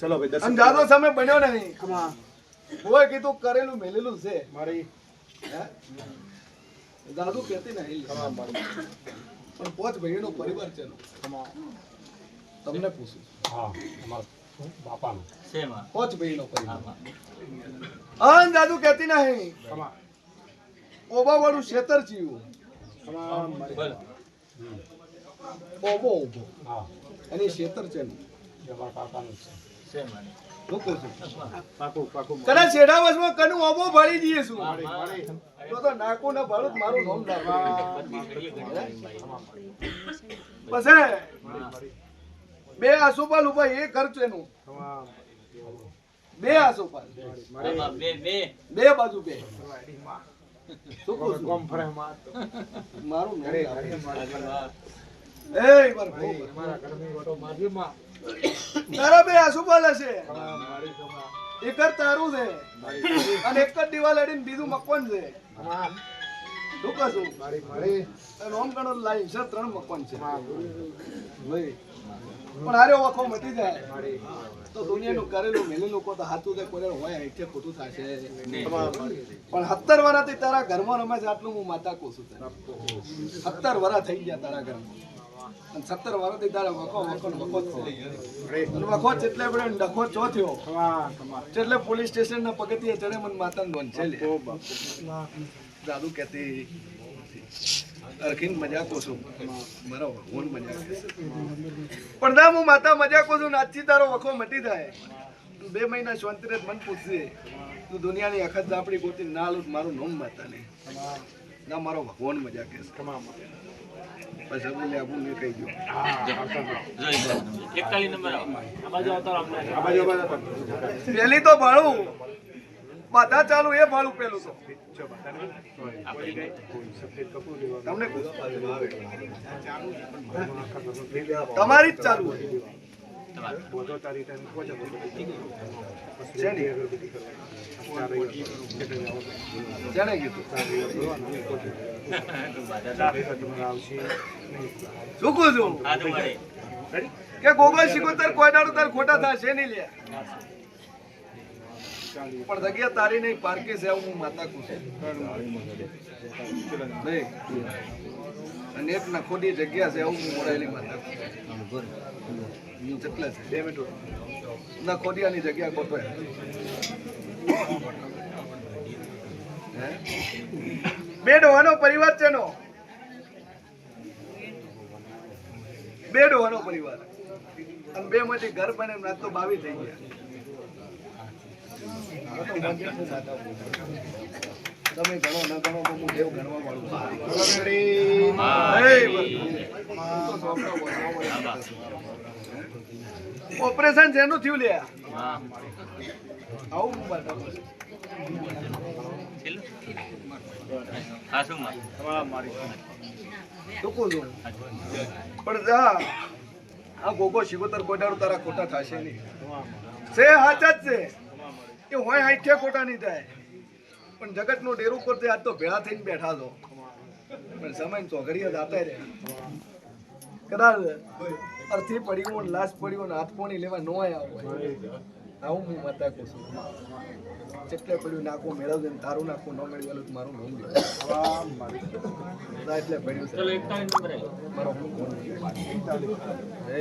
ચલો ભાઈ દર્શન જાતો સમય બન્યો નહીં. ખમા કોઈ કીધું કરેલું મેલેલું છે. મારી. હે? દાદુ કહેતી નહીં. પણ પોચ ભાઈનો પરિવાર છે તમને પૂછું. હા અમારા બાપાનો? પોચ ભાઈનો પરિવાર. અન દાદુ કહેતી નહીં. ખમા ઓબા વાળું શેતર જીવું. ઓબો ઓબો. હા. એની શેતર છે અમારા કાકાનું છે. કનું છું તો તો નાકું ના મારું નામ પછી બે આસોપાલ ઊભા એ ખર્ચ એનું. બે આસોપાલ. બે બાજુ બે. મારી એ વાર તારા બે આસુ હશે છે? એક જ તારું છે. અને એક જ દિવાલ અડીને બીજું મકવાન છે. પણ મટી જાય. તો કરેલું તો હાથું હોય એટલે ખોટું થશે. પણ સત્તર વર્ષથી તારા ઘરમાં રમે છે, આટલું હું માતા કહું છું. સત્તર વર્ષ થઈ ગયા તારા ઘરમાં. અને સત્તર વર્ષથી તારા વખો વખો વખો જ છે. અરે અને વખો એટલે ડખો ચો થયો એટલે પોલીસ સ્ટેશન ના પગથિયે ચડે મને માતા છે દાદુ કહેતી અરખીન મજાકો છું. મારો ભગવાન મજાક છે. હું માતા મજાકો છું ને તારો વખો મટી થાય તું બે મહિના શાંતિ રહે મન પૂછશે તું દુનિયાની અખત આપણી ગોતી ના લઉં મારું નોમ માતા નહીં ના મારો ભગવાન મજા કે હવે આવું. મેં કહી બાજુ પેલી તો ભાડું બધા ચાલુ એ ભાડું પેલું તો. તમને તમારી જ ચાલુ? જેને કીધું. શું કહું છું. કે ગોગા શિકોતર કોઈ દાડો તાર ખોટા થશે નહીં લે. પણ જગ્યા તારી નહીં પારકી છે એવું હું માતા કહું છું. અને એક નખોડી જગ્યા છે એવું હું મોડાયેલી માતા છું. જેટલા છે બે મિનિટ નખોડિયાની જગ્યા ખોટો હે? બે ડોહાનો પરિવાર છે નો બે ડોહાનો પરિવાર અને બે માંથી ઘર બને એમ તો બાવી થઈ ગયા તમે ગણો ન ગણો તો હું દેવ ગણવા વાળું છું. ઓપરેશન શેનું થયું લે આવું બતાવું. છેલ્લું? પણ જા, આ ગોગો શિકોતર કોટાડું તારા ખોટા થશે નહીં. છે, હાચા જ છે. કે હોય હાઈઠે ખોટા નહીં થાય. પણ જગતનું ડેરું કરતે આજ તો ભેળા થઈને બેઠા છો. પણ સમય ચોઘડીએ જાતા રે કદાચ અર્થી પડ્યું લાશ પડ્યો હાથ પોણી લેવા નો આવ્યા હોય. આવું હું માતા કહું છું. જેટલે પડ્યું નાખું મેળવજે ને તારું નાખું ન મેળવેલું મારું નોમ લેવું એટલે પડ્યું છે. મારો હું કોણ એ.